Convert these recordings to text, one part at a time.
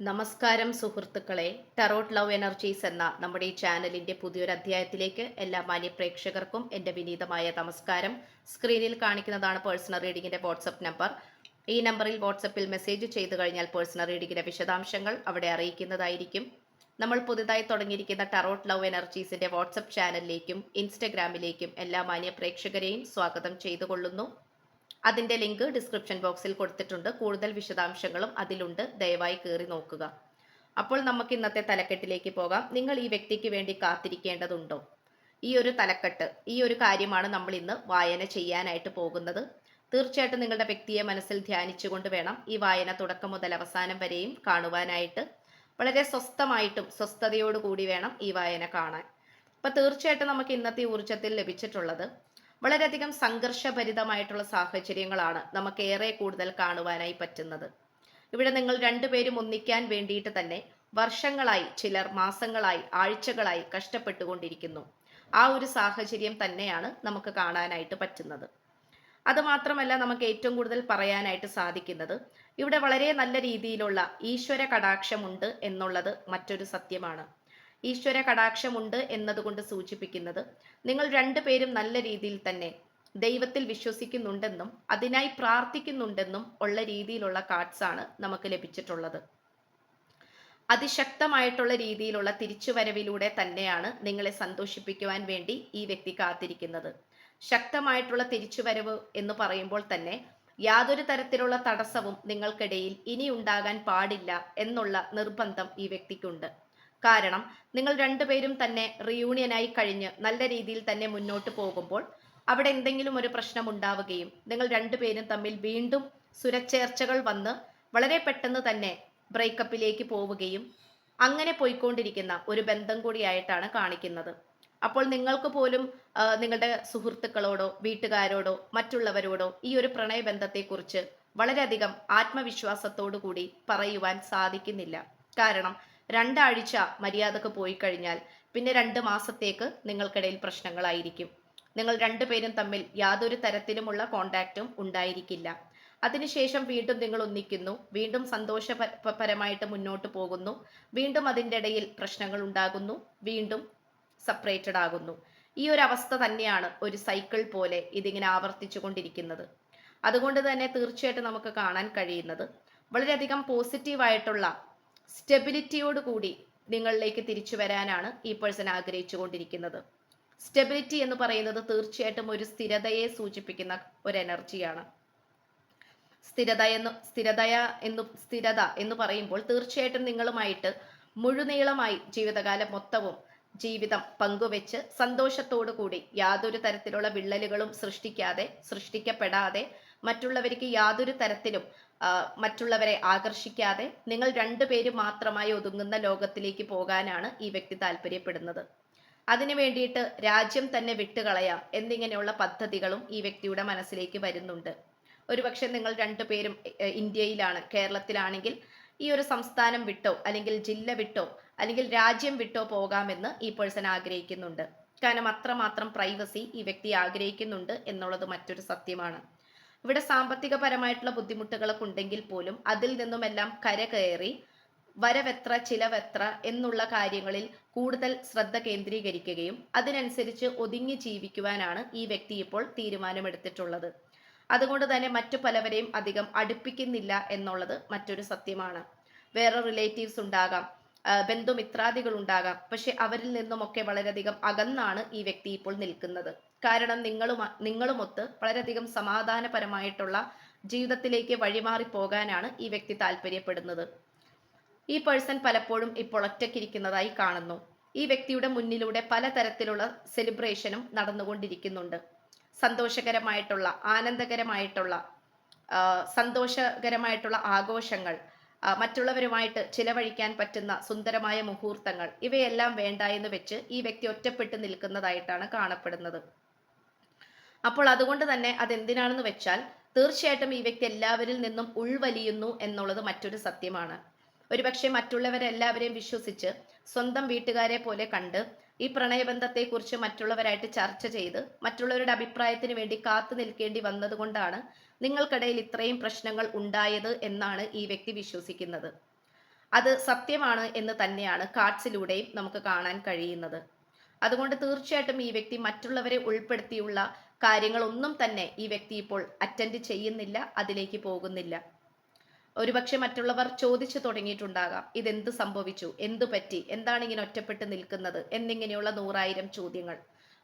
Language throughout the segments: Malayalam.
നമസ്കാരം സുഹൃത്തുക്കളെ. ടറോട്ട് ലവ് എനർജീസ് എന്ന നമ്മുടെ ഈ ചാനലിന്റെ പുതിയൊരു അധ്യായത്തിലേക്ക് എല്ലാ മാന്യ പ്രേക്ഷകർക്കും എന്റെ വിനീതമായ നമസ്കാരം. സ്ക്രീനിൽ കാണിക്കുന്നതാണ് പേഴ്സണൽ റീഡിങ്ങിന്റെ വാട്സപ്പ് നമ്പർ ഈ നമ്പറിൽ വാട്സപ്പിൽ മെസ്സേജ് ചെയ്തു കഴിഞ്ഞാൽ പേഴ്സണൽ റീഡിങ്ങിന്റെ വിശദാംശങ്ങൾ അവിടെ അറിയിക്കുന്നതായിരിക്കും. നമ്മൾ പുതുതായി തുടങ്ങിയിരിക്കുന്ന ടറോട്ട് ലവ് എനർജീസിന്റെ വാട്സപ്പ് ചാനലിലേക്കും ഇൻസ്റ്റഗ്രാമിലേക്കും എല്ലാ മാന്യ പ്രേക്ഷകരെയും സ്വാഗതം ചെയ്തുകൊള്ളുന്നു. അതിന്റെ ലിങ്ക് ഡിസ്ക്രിപ്ഷൻ ബോക്സിൽ കൊടുത്തിട്ടുണ്ട്. കൂടുതൽ വിശദാംശങ്ങളും അതിലുണ്ട്. ദയവായി കയറി നോക്കുക. അപ്പോൾ നമുക്ക് ഇന്നത്തെ തലക്കെട്ടിലേക്ക് പോകാം. നിങ്ങൾ ഈ വ്യക്തിക്ക് വേണ്ടി കാത്തിരിക്കേണ്ടതുണ്ടോ? ഈ ഒരു തലക്കെട്ട് ഈ ഒരു കാര്യമാണ് നമ്മൾ ഇന്ന് വായന ചെയ്യാനായിട്ട് പോകുന്നത്. തീർച്ചയായിട്ടും നിങ്ങളുടെ വ്യക്തിയെ മനസ്സിൽ ധ്യാനിച്ചുകൊണ്ട് വേണം ഈ വായന തുടക്കം മുതൽ അവസാനം വരെയും കാണുവാനായിട്ട്. വളരെ സ്വസ്ഥമായിട്ടും സ്വസ്ഥതയോടുകൂടി വേണം ഈ വായന കാണാൻ. അപ്പൊ തീർച്ചയായിട്ടും നമുക്ക് ഇന്നത്തെ ഊർജത്തിൽ ലഭിച്ചിട്ടുള്ളത് വളരെയധികം സംഘർഷഭരിതമായിട്ടുള്ള സാഹചര്യങ്ങളാണ് നമുക്ക് ഏറെ കൂടുതൽ കാണുവാനായി പറ്റുന്നത്. ഇവിടെ നിങ്ങൾ രണ്ടുപേരും ഒന്നിക്കാൻ വേണ്ടിയിട്ട് തന്നെ വർഷങ്ങളായി ചിലർ മാസങ്ങളായി ആഴ്ചകളായി കഷ്ടപ്പെട്ടുകൊണ്ടിരിക്കുന്നു. ആ ഒരു സാഹചര്യം തന്നെയാണ് നമുക്ക് കാണാനായിട്ട് പറ്റുന്നത്. അത് മാത്രമല്ല നമുക്ക് ഏറ്റവും കൂടുതൽ പറയാനായിട്ട് സാധിക്കുന്നത് ഇവിടെ വളരെ നല്ല രീതിയിലുള്ള ഈശ്വര കടാക്ഷമുണ്ട് എന്നുള്ളത് മറ്റൊരു സത്യമാണ്. ഈശ്വര കടാക്ഷമുണ്ട് എന്നതുകൊണ്ട് സൂചിപ്പിക്കുന്നത് നിങ്ങൾ രണ്ടുപേരും നല്ല രീതിയിൽ തന്നെ ദൈവത്തിൽ വിശ്വസിക്കുന്നുണ്ടെന്നും അതിനായി പ്രാർത്ഥിക്കുന്നുണ്ടെന്നും ഉള്ള രീതിയിലുള്ള കാർഡ്സ് ആണ് നമുക്ക് ലഭിച്ചിട്ടുള്ളത്. അതിശക്തമായിട്ടുള്ള രീതിയിലുള്ള തിരിച്ചുവരവിലൂടെ തന്നെയാണ് നിങ്ങളെ സന്തോഷിപ്പിക്കുവാൻ വേണ്ടി ഈ വ്യക്തി കാത്തിരിക്കുന്നത്. ശക്തമായിട്ടുള്ള തിരിച്ചുവരവ് എന്ന് പറയുമ്പോൾ തന്നെ യാതൊരു തരത്തിലുള്ള തടസ്സവും നിങ്ങൾക്കിടയിൽ ഇനി ഉണ്ടാകാൻ പാടില്ല എന്നുള്ള നിർബന്ധം ഈ വ്യക്തിക്കുണ്ട്. കാരണം നിങ്ങൾ രണ്ടുപേരും തന്നെ റിയൂണിയനായി കഴിഞ്ഞ് നല്ല രീതിയിൽ തന്നെ മുന്നോട്ട് പോകുമ്പോൾ അവിടെ എന്തെങ്കിലും ഒരു പ്രശ്നം ഉണ്ടാവുകയും നിങ്ങൾ രണ്ടുപേരും തമ്മിൽ വീണ്ടും സുരച്ചേർച്ചകൾ വന്ന് വളരെ പെട്ടെന്ന് തന്നെ ബ്രേക്കപ്പിലേക്ക് പോവുകയും അങ്ങനെ പോയിക്കൊണ്ടിരിക്കുന്ന ഒരു ബന്ധം കൂടിയായിട്ടാണ് കാണിക്കുന്നത്. അപ്പോൾ നിങ്ങൾക്ക് പോലും നിങ്ങളുടെ സുഹൃത്തുക്കളോടോ വീട്ടുകാരോടോ മറ്റുള്ളവരോടോ ഈ ഒരു പ്രണയബന്ധത്തെക്കുറിച്ച് വളരെയധികം ആത്മവിശ്വാസത്തോടു കൂടി പറയുവാൻ സാധിക്കുന്നില്ല. കാരണം രണ്ടാഴ്ച മര്യാദയ്ക്ക് പോയി കഴിഞ്ഞാൽ പിന്നെ രണ്ട് മാസത്തേക്ക് നിങ്ങൾക്കിടയിൽ പ്രശ്നങ്ങളായിരിക്കും. നിങ്ങൾ രണ്ടുപേരും തമ്മിൽ യാതൊരു തരത്തിലുമുള്ള കോണ്ടാക്റ്റും ഉണ്ടായിരിക്കില്ല. അതിനുശേഷം വീണ്ടും നിങ്ങൾ ഒന്നിക്കുന്നു വീണ്ടും സന്തോഷപരമായിട്ട് മുന്നോട്ട് പോകുന്നു വീണ്ടും അതിന്റെ ഇടയിൽ പ്രശ്നങ്ങൾ ഉണ്ടാകുന്നു വീണ്ടും സെപ്പറേറ്റഡ് ആകുന്നു. ഈ ഒരു അവസ്ഥ തന്നെയാണ് ഒരു സൈക്കിൾ പോലെ ഇതിങ്ങനെ ആവർത്തിച്ചു കൊണ്ടിരിക്കുന്നത്. അതുകൊണ്ട് തന്നെ തീർച്ചയായിട്ടും നമുക്ക് കാണാൻ കഴിയുന്നത്. വളരെയധികം പോസിറ്റീവായിട്ടുള്ള സ്റ്റെബിലിറ്റിയോട് കൂടി നിങ്ങളിലേക്ക് തിരിച്ചു വരാനാണ് ഈ പേഴ്സൺ ആഗ്രഹിച്ചു കൊണ്ടിരിക്കുന്നത് സ്റ്റെബിലിറ്റി എന്ന് പറയുന്നത് തീർച്ചയായിട്ടും ഒരു സ്ഥിരതയെ സൂചിപ്പിക്കുന്ന ഒരു എനർജിയാണ് സ്ഥിരത എന്ന് സ്ഥിരതയ എന്ന് സ്ഥിരത എന്ന് പറയുമ്പോൾ തീർച്ചയായിട്ടും നിങ്ങളുമായിട്ട് മുഴുനീളമായി ജീവിതകാലം മൊത്തവും ജീവിതം പങ്കുവെച്ച് സന്തോഷത്തോടു കൂടി യാതൊരു തരത്തിലുള്ള വിള്ളലുകളും സൃഷ്ടിക്കാതെ സൃഷ്ടിക്കപ്പെടാതെ മറ്റുള്ളവർക്ക് യാതൊരു തരത്തിലും മറ്റുള്ളവരെ ആകർഷിക്കാതെ നിങ്ങൾ രണ്ടുപേര് മാത്രമായി ഒതുങ്ങുന്ന ലോകത്തിലേക്ക് പോകാനാണ് ഈ വ്യക്തി താല്പര്യപ്പെടുന്നത്. അതിനു വേണ്ടിയിട്ട് രാജ്യം തന്നെ വിട്ടുകളയാം എന്നിങ്ങനെയുള്ള പദ്ധതികളും ഈ വ്യക്തിയുടെ മനസ്സിലേക്ക് വരുന്നുണ്ട്. ഒരുപക്ഷെ നിങ്ങൾ രണ്ടുപേരും ഇന്ത്യയിലാണ് കേരളത്തിലാണെങ്കിൽ ഈ ഒരു സംസ്ഥാനം വിട്ടോ അല്ലെങ്കിൽ ജില്ല വിട്ടോ അല്ലെങ്കിൽ രാജ്യം വിട്ടോ പോകാമെന്ന് ഈ പേഴ്സൺ ആഗ്രഹിക്കുന്നുണ്ട്. കാരണം അത്രമാത്രം പ്രൈവസി ഈ വ്യക്തി ആഗ്രഹിക്കുന്നുണ്ട് എന്നുള്ളത് മറ്റൊരു സത്യമാണ്. ഇവിടെ സാമ്പത്തികപരമായിട്ടുള്ള ബുദ്ധിമുട്ടുകളൊക്കെ ഉണ്ടെങ്കിൽ പോലും അതിൽ നിന്നും നിന്നുമെല്ലാം കരകയറി വരവെത്ര ചിലവെത്ര എന്നുള്ള കാര്യങ്ങളിൽ കൂടുതൽ ശ്രദ്ധ കേന്ദ്രീകരിക്കുകയും അതിനനുസരിച്ച് ഒതുങ്ങി ജീവിക്കുവാനാണ് ഈ വ്യക്തി ഇപ്പോൾ തീരുമാനമെടുത്തിട്ടുള്ളത്. അതുകൊണ്ട് തന്നെ മറ്റു പലവരെയും അധികം അടുപ്പിക്കുന്നില്ല എന്നുള്ളത് മറ്റൊരു സത്യമാണ്. വേറെ റിലേറ്റീവ്സ് ഉണ്ടാകാം ബന്ധുമിത്രാദികൾ ഉണ്ടാകാം പക്ഷെ അവരിൽ നിന്നുമൊക്കെ വളരെയധികം അകന്നാണ് ഈ വ്യക്തി ഇപ്പോൾ നിൽക്കുന്നത്. കാരണം നിങ്ങളും നിങ്ങളുമൊത്ത് വളരെയധികം സമാധാനപരമായിട്ടുള്ള ജീവിതത്തിലേക്ക് വഴിമാറി പോകാനാണ് ഈ വ്യക്തി താല്പര്യപ്പെടുന്നത്. ഈ പേഴ്സൺ പലപ്പോഴും ഇപ്പോൾ ഒറ്റയ്ക്കിരിക്കുന്നതായി കാണുന്നു. ഈ വ്യക്തിയുടെ മുന്നിലൂടെ പലതരത്തിലുള്ള സെലിബ്രേഷനും നടന്നുകൊണ്ടിരിക്കുന്നുണ്ട്. സന്തോഷകരമായിട്ടുള്ള ആനന്ദകരമായിട്ടുള്ള സന്തോഷകരമായിട്ടുള്ള ആഘോഷങ്ങൾ മറ്റുള്ളവരുമായിട്ട് ചിലവഴിക്കാൻ പറ്റുന്ന സുന്ദരമായ മുഹൂർത്തങ്ങൾ ഇവയെല്ലാം വേണ്ട എന്ന് വെച്ച് ഈ വ്യക്തി ഒറ്റപ്പെട്ടു നിൽക്കുന്നതായിട്ടാണ് കാണപ്പെടുന്നത്. അപ്പോൾ അതുകൊണ്ട് തന്നെ അതെന്തിനാണെന്ന് വെച്ചാൽ തീർച്ചയായിട്ടും ഈ വ്യക്തി എല്ലാവരിൽ നിന്നും ഉൾവലിയുന്നു എന്നുള്ളത് മറ്റൊരു സത്യമാണ്. ഒരുപക്ഷെ മറ്റുള്ളവരെല്ലാവരെയും വിശ്വസിച്ച് സ്വന്തം വീട്ടുകാരെ പോലെ കണ്ട് ഈ പ്രണയബന്ധത്തെക്കുറിച്ച് മറ്റുള്ളവരായിട്ട് ചർച്ച ചെയ്ത് മറ്റുള്ളവരുടെ അഭിപ്രായത്തിന് വേണ്ടി കാത്തു നിൽക്കേണ്ടി വന്നതുകൊണ്ടാണ് നിങ്ങൾക്കിടയിൽ ഇത്രയും പ്രശ്നങ്ങൾ ഉണ്ടായത് എന്നാണ് ഈ വ്യക്തി വിശ്വസിക്കുന്നത്. അത് സത്യമാണ് എന്ന് തന്നെയാണ് കാർഡ്സിലൂടെയും നമുക്ക് കാണാൻ കഴിയുന്നത്. അതുകൊണ്ട് തീർച്ചയായിട്ടും ഈ വ്യക്തി മറ്റുള്ളവരെ ഉൾപ്പെടുത്തിയുള്ള കാര്യങ്ങളൊന്നും തന്നെ ഈ വ്യക്തി ഇപ്പോൾ അറ്റൻഡ് ചെയ്യുന്നില്ല അതിലേക്ക് പോകുന്നില്ല. ഒരുപക്ഷെ മറ്റുള്ളവർ ചോദിച്ചു തുടങ്ങിയിട്ടുണ്ടാകാം ഇതെന്ത് സംഭവിച്ചു എന്തു പറ്റി എന്താണ് ഇങ്ങനെ ഒറ്റപ്പെട്ട് നിൽക്കുന്നത് എന്നിങ്ങനെയുള്ള നൂറായിരം ചോദ്യങ്ങൾ.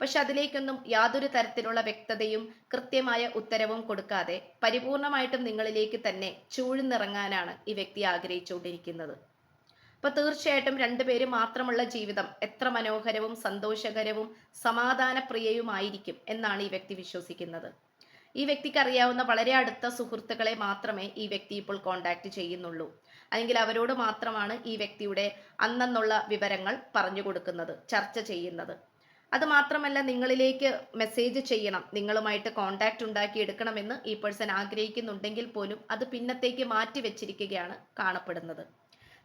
പക്ഷെ അതിലേക്കൊന്നും യാതൊരു തരത്തിലുള്ള വ്യക്തതയും കൃത്യമായ ഉത്തരവും കൊടുക്കാതെ പരിപൂർണമായിട്ടും നിങ്ങളിലേക്ക് തന്നെ ചൂഴ്ന്നിറങ്ങാനാണ് ഈ വ്യക്തി ആഗ്രഹിച്ചുകൊണ്ടിരിക്കുന്നത്. അപ്പൊ തീർച്ചയായിട്ടും രണ്ടുപേരും മാത്രമുള്ള ജീവിതം എത്ര മനോഹരവും സന്തോഷകരവും സമാധാനപ്രിയയുമായിരിക്കും എന്നാണ് ഈ വ്യക്തി വിശ്വസിക്കുന്നത്. ഈ വ്യക്തിക്ക് അറിയാവുന്ന വളരെ അടുത്ത സുഹൃത്തുക്കളെ മാത്രമേ ഈ വ്യക്തി ഇപ്പോൾ കോണ്ടാക്ട് ചെയ്യുന്നുള്ളൂ. അല്ലെങ്കിൽ അവരോട് മാത്രമാണ് ഈ വ്യക്തിയുടെ അന്നെന്നുള്ള വിവരങ്ങൾ പറഞ്ഞു കൊടുക്കുന്നത് ചർച്ച ചെയ്യുന്നത്. അത് മാത്രമല്ല നിങ്ങളിലേക്ക് മെസ്സേജ് ചെയ്യണം. നിങ്ങളുമായിട്ട് കോണ്ടാക്ട് ഉണ്ടാക്കി എടുക്കണമെന്ന് ഈ പേഴ്സൺ ആഗ്രഹിക്കുന്നുണ്ടെങ്കിൽ പോലും അത് പിന്നത്തേക്ക് മാറ്റി വെച്ചിരിക്കുകയാണ് കാണപ്പെടുന്നത്.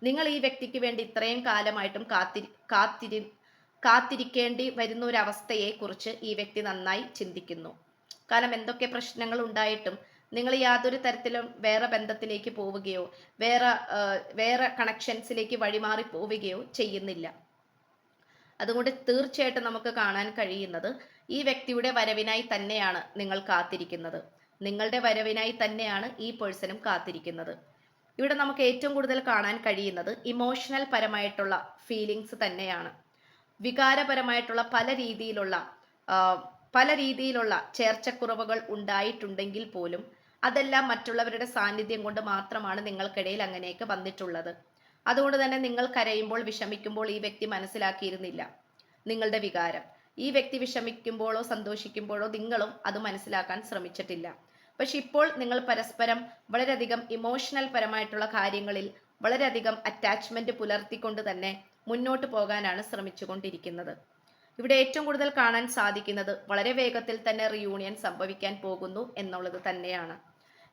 നിങ്ങൾ ഈ വ്യക്തിക്ക് വേണ്ടി ഇത്രയും കാലമായിട്ടും കാത്തിരി കാത്തിരി കാത്തിരിക്കേണ്ടി വരുന്ന ഒരു അവസ്ഥയെ കുറിച്ച് ഈ വ്യക്തി നന്നായി ചിന്തിക്കുന്നു. കാരണം എന്തൊക്കെ പ്രശ്നങ്ങൾ ഉണ്ടായിട്ടും നിങ്ങൾ യാതൊരു തരത്തിലും വേറെ ബന്ധത്തിലേക്ക് പോവുകയോ വേറെ വേറെ കണക്ഷൻസിലേക്ക് വഴിമാറി പോവുകയോ ചെയ്യുന്നില്ല. അതുകൊണ്ട് തീർച്ചയായിട്ടും നമുക്ക് കാണാൻ കഴിയുന്നത് ഈ വ്യക്തിയുടെ വരവിനായി തന്നെയാണ് നിങ്ങൾ കാത്തിരിക്കുന്നത്. നിങ്ങളുടെ വരവിനായി തന്നെയാണ് ഈ പേഴ്സണും കാത്തിരിക്കുന്നത്. ഇവിടെ നമുക്ക് ഏറ്റവും കൂടുതൽ കാണാൻ കഴിയുന്നത് ഇമോഷണൽ പരമായിട്ടുള്ള ഫീലിങ്സ് തന്നെയാണ്. വികാരപരമായിട്ടുള്ള പല രീതിയിലുള്ള പല രീതിയിലുള്ള ചേർച്ചക്കുറവുകൾ ഉണ്ടായിട്ടുണ്ടെങ്കിൽ പോലും അതെല്ലാം മറ്റുള്ളവരുടെ സാന്നിധ്യം കൊണ്ട് മാത്രമാണ് നിങ്ങൾക്കിടയിൽ അങ്ങനെയൊക്കെ വന്നിട്ടുള്ളത്. അതുകൊണ്ട് തന്നെ നിങ്ങൾ കരയുമ്പോൾ വിഷമിക്കുമ്പോൾ ഈ വ്യക്തി മനസ്സിലാക്കിയിരുന്നില്ല നിങ്ങളുടെ വികാരം. ഈ വ്യക്തി വിഷമിക്കുമ്പോഴോ സന്തോഷിക്കുമ്പോഴോ നിങ്ങളും അത് മനസ്സിലാക്കാൻ ശ്രമിച്ചിട്ടില്ല. പക്ഷെ ഇപ്പോൾ നിങ്ങൾ പരസ്പരം വളരെയധികം ഇമോഷണൽ പരമായിട്ടുള്ള കാര്യങ്ങളിൽ വളരെയധികം അറ്റാച്ച്മെന്റ് പുലർത്തിക്കൊണ്ട് തന്നെ മുന്നോട്ട് പോകാനാണ് ശ്രമിച്ചുകൊണ്ടിരിക്കുന്നത്. ഇവിടെ ഏറ്റവും കൂടുതൽ കാണാൻ സാധിക്കുന്നത് വളരെ വേഗത്തിൽ തന്നെ റിയൂണിയൻ സംഭവിക്കാൻ പോകുന്നു എന്നുള്ളത് തന്നെയാണ്.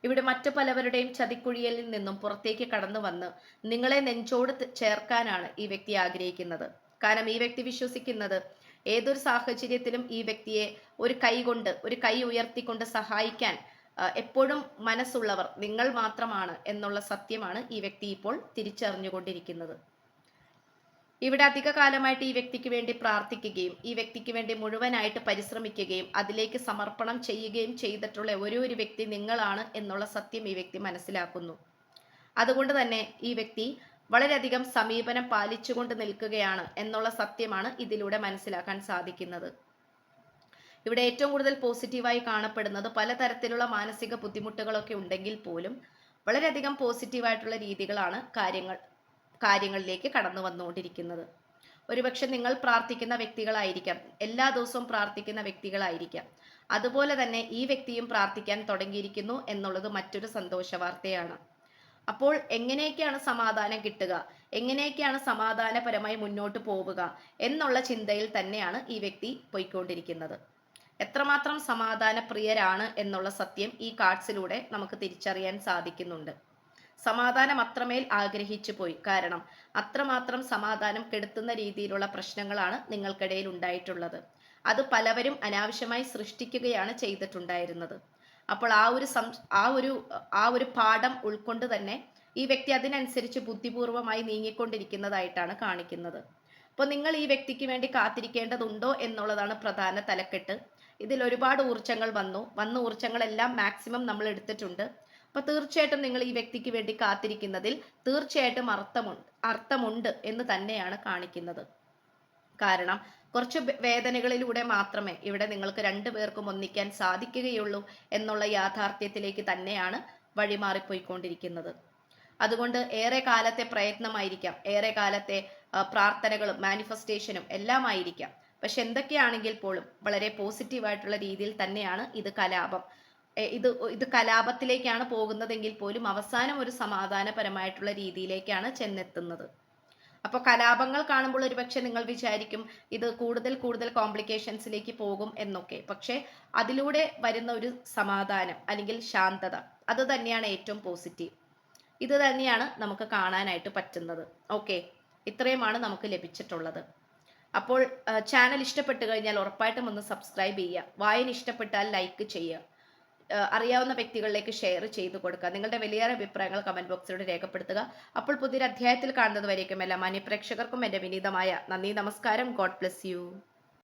ഇവിടെ മറ്റു പലവരുടെയും ചതിക്കുഴിയലിൽ നിന്നും പുറത്തേക്ക് കടന്നു വന്ന് നിങ്ങളെ നെഞ്ചോട് ചേർക്കാനാണ് ഈ വ്യക്തി ആഗ്രഹിക്കുന്നത്. കാരണം ഈ വ്യക്തി വിശ്വസിക്കുന്നത് ഏതൊരു സാഹചര്യത്തിലും ഈ വ്യക്തിയെ ഒരു കൈ കൊണ്ട് ഒരു കൈ ഉയർത്തിക്കൊണ്ട് സഹായിക്കാൻ എപ്പോഴും മനസ്സുള്ളവർ നിങ്ങൾ മാത്രമാണ് എന്നുള്ള സത്യമാണ് ഈ വ്യക്തി ഇപ്പോൾ തിരിച്ചറിഞ്ഞുകൊണ്ടിരിക്കുന്നത്. ഇവിടെ അധിക കാലമായിട്ട് ഈ വ്യക്തിക്ക് വേണ്ടി പ്രാർത്ഥിക്കുകയും ഈ വ്യക്തിക്ക് വേണ്ടി മുഴുവനായിട്ട് പരിശ്രമിക്കുകയും അതിലേക്ക് സമർപ്പണം ചെയ്യുകയും ചെയ്തിട്ടുള്ള ഓരോ ഒരു വ്യക്തി നിങ്ങളാണ് എന്നുള്ള സത്യം ഈ വ്യക്തി മനസ്സിലാക്കുന്നു. അതുകൊണ്ട് തന്നെ ഈ വ്യക്തി വളരെയധികം സമീപനം പാലിച്ചുകൊണ്ട് നിൽക്കുകയാണ് എന്നുള്ള സത്യമാണ് ഇതിലൂടെ മനസ്സിലാക്കാൻ സാധിക്കുന്നത്. ഇവിടെ ഏറ്റവും കൂടുതൽ പോസിറ്റീവായി കാണപ്പെടുന്നത് പലതരത്തിലുള്ള മാനസിക ബുദ്ധിമുട്ടുകളൊക്കെ ഉണ്ടെങ്കിൽ പോലും വളരെയധികം പോസിറ്റീവായിട്ടുള്ള രീതികളാണ് കാര്യങ്ങൾ കാര്യങ്ങളിലേക്ക് കടന്നു വന്നുകൊണ്ടിരിക്കുന്നത്. ഒരുപക്ഷെ നിങ്ങൾ പ്രാർത്ഥിക്കുന്ന വ്യക്തികളായിരിക്കാം എല്ലാ ദിവസവും പ്രാർത്ഥിക്കുന്ന വ്യക്തികളായിരിക്കാം. അതുപോലെ തന്നെ ഈ വ്യക്തിയും പ്രാർത്ഥിക്കാൻ തുടങ്ങിയിരിക്കുന്നു എന്നുള്ളത് മറ്റൊരു സന്തോഷ വാർത്തയാണ്. അപ്പോൾ എങ്ങനെയൊക്കെയാണ് സമാധാനം കിട്ടുക എങ്ങനെയൊക്കെയാണ് സമാധാനപരമായി മുന്നോട്ട് പോവുക എന്നുള്ള ചിന്തയിൽ തന്നെയാണ് ഈ വ്യക്തി പോയിക്കൊണ്ടിരിക്കുന്നത്. എത്രമാത്രം സമാധാന പ്രിയരാണ് എന്നുള്ള സത്യം ഈ കാർഡ്സിലൂടെ നമുക്ക് തിരിച്ചറിയാൻ സാധിക്കുന്നുണ്ട്. സമാധാനം അത്രമേൽ ആഗ്രഹിച്ചു പോയി. കാരണം അത്രമാത്രം സമാധാനം കെടുത്തുന്ന രീതിയിലുള്ള പ്രശ്നങ്ങളാണ് നിങ്ങൾക്കിടയിൽ ഉണ്ടായിട്ടുള്ളത്. അത് പലവരും അനാവശ്യമായി സൃഷ്ടിക്കുകയാണ് ചെയ്തിട്ടുണ്ടായിരുന്നത്. അപ്പോൾ ആ ഒരു ആ ഒരു ആ ഒരു പാഠം ഉൾക്കൊണ്ട് തന്നെ ഈ വ്യക്തി അതിനനുസരിച്ച് ബുദ്ധിപൂർവമായി നീങ്ങിക്കൊണ്ടിരിക്കുന്നതായിട്ടാണ് കാണിക്കുന്നത്. അപ്പോൾ നിങ്ങൾ ഈ വ്യക്തിക്ക് വേണ്ടി കാത്തിരിക്കേണ്ടതുണ്ടോ എന്നുള്ളതാണ് പ്രധാന തലക്കെട്ട്. ഇതിൽ ഒരുപാട് ഊർജങ്ങൾ വന്നു. വന്ന ഊർജങ്ങളെല്ലാം മാക്സിമം നമ്മൾ എടുത്തിട്ടുണ്ട്. അപ്പൊ തീർച്ചയായിട്ടും നിങ്ങൾ ഈ വ്യക്തിക്ക് വേണ്ടി കാത്തിരിക്കുന്നതിൽ തീർച്ചയായിട്ടും അർത്ഥമുണ്ട് അർത്ഥമുണ്ട് എന്ന് തന്നെയാണ് കാണിക്കുന്നത്. കാരണം കുറച്ച് വേദനകളിലൂടെ മാത്രമേ ഇവിടെ നിങ്ങൾക്ക് രണ്ടു പേർക്കും ഒന്നിക്കാൻ സാധിക്കുകയുള്ളൂ എന്നുള്ള യാഥാർത്ഥ്യത്തിലേക്ക് തന്നെയാണ് വഴിമാറിപ്പോയിക്കൊണ്ടിരിക്കുന്നത്. അതുകൊണ്ട് ഏറെ കാലത്തെ പ്രയത്നമായിരിക്കാം ഏറെ കാലത്തെ പ്രാർത്ഥനകളും മാനിഫെസ്റ്റേഷനും എല്ലാം ആയിരിക്കാം പക്ഷെ എന്തൊക്കെയാണെങ്കിൽ പോലും വളരെ പോസിറ്റീവായിട്ടുള്ള രീതിയിൽ തന്നെയാണ് ഇത് കലാപം. ഇത് ഇത് കലാപത്തിലേക്കാണ് പോകുന്നതെങ്കിൽ പോലും അവസാനം ഒരു സമാധാനപരമായിട്ടുള്ള രീതിയിലേക്കാണ് ചെന്നെത്തുന്നത്. അപ്പോൾ കലാപങ്ങൾ കാണുമ്പോൾ ഒരുപക്ഷെ നിങ്ങൾ വിചാരിക്കും ഇത് കൂടുതൽ കൂടുതൽ കോംപ്ലിക്കേഷൻസിലേക്ക് പോകും എന്നൊക്കെ. പക്ഷേ അതിലൂടെ വരുന്ന ഒരു സമാധാനം അല്ലെങ്കിൽ ശാന്തത അത് തന്നെയാണ് ഏറ്റവും പോസിറ്റീവ്. ഇത് തന്നെയാണ് നമുക്ക് കാണാനായിട്ട് പറ്റുന്നത്. ഓക്കെ. ഇത്രയുമാണ് നമുക്ക് ലഭിച്ചിട്ടുള്ളത്. അപ്പോൾ ചാനൽ ഇഷ്ടപ്പെട്ടു കഴിഞ്ഞാൽ ഉറപ്പായിട്ടും ഒന്ന് സബ്സ്ക്രൈബ് ചെയ്യുക. വായന ഇഷ്ടപ്പെട്ടാൽ ലൈക്ക് ചെയ്യുക. അറിയാവുന്ന വ്യക്തികളിലേക്ക് ഷെയർ ചെയ്തു കൊടുക്കുക. നിങ്ങളുടെ വലിയൊരു അഭിപ്രായങ്ങൾ കമന്റ് ബോക്സിലൂടെ രേഖപ്പെടുത്തുക. അപ്പോൾ പുതിയൊരു അധ്യായത്തിൽ കാണുന്നത് വരേക്കും എല്ലാ മാന്യ എന്റെ വിനീതമായ നന്ദി നമസ്കാരം. God bless you